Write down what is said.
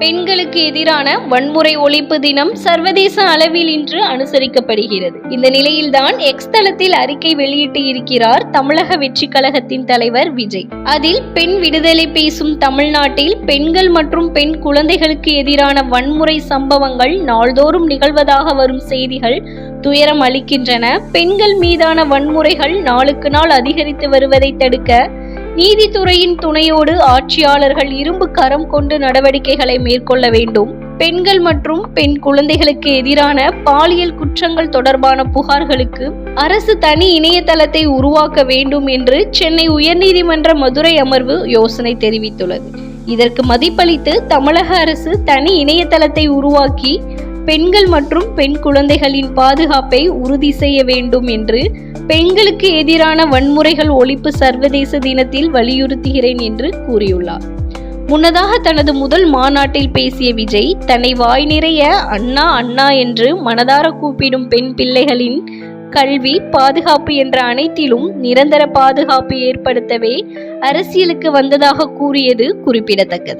பெண்களுக்கு எதிரான வன்முறை ஒழிப்பு தினம் சர்வதேச அளவில் இன்று அனுசரிக்கப்படுகிறது. இந்த நிலையில்தான் எக்ஸ் தளத்தில் அறிக்கை வெளியிட்டு இருக்கிறார் தமிழக வெற்றி கழகத்தின் தலைவர் விஜய். அதில் பெண் விடுதலை பேசும் தமிழ்நாட்டில் பெண்கள் மற்றும் பெண் குழந்தைகளுக்கு எதிரான வன்முறை சம்பவங்கள் நாள்தோறும் நிகழ்வதாக வரும் செய்திகள் துயரம் அளிக்கின்றன. பெண்கள் மீதான வன்முறைகள் நாளுக்கு நாள் அதிகரித்து வருவதை தடுக்க நீதித்துறையின் துணையோடு ஆட்சியாளர்கள் இரும்பு கரம் கொண்டு நடவடிக்கைகளை மேற்கொள்ள வேண்டும். பெண்கள் மற்றும் பெண் குழந்தைகளுக்கு எதிரான பாலியல் குற்றங்கள் தொடர்பான புகார்களுக்கு அரசு தனி இணையதளத்தை உருவாக்க வேண்டும் என்று சென்னை உயர்நீதிமன்ற மதுரை அமர்வு யோசனை தெரிவித்துள்ளது. இதற்கு மதிப்பளித்து தமிழக அரசு தனி இணையதளத்தை உருவாக்கி பெண்கள் மற்றும் பெண் குழந்தைகளின் பாதுகாப்பை உறுதி செய்ய வேண்டும் என்று பெண்களுக்கு எதிரான வன்முறைகள் ஒழிப்பு சர்வதேச தினத்தில் வலியுறுத்துகிறேன் என்று கூறியுள்ளார். முன்னதாக தனது முதல் மாநாட்டில் பேசிய விஜய் தன்னை வாய் நிறைய அண்ணா அண்ணா என்று மனதார கூப்பிடும் பெண் பிள்ளைகளின் கல்வி பாதுகாப்பு என்ற அனைத்திலும் நிரந்தர பாதுகாப்பு ஏற்படுத்தவே அரசியலுக்கு வந்ததாக கூறியது குறிப்பிடத்தக்கது.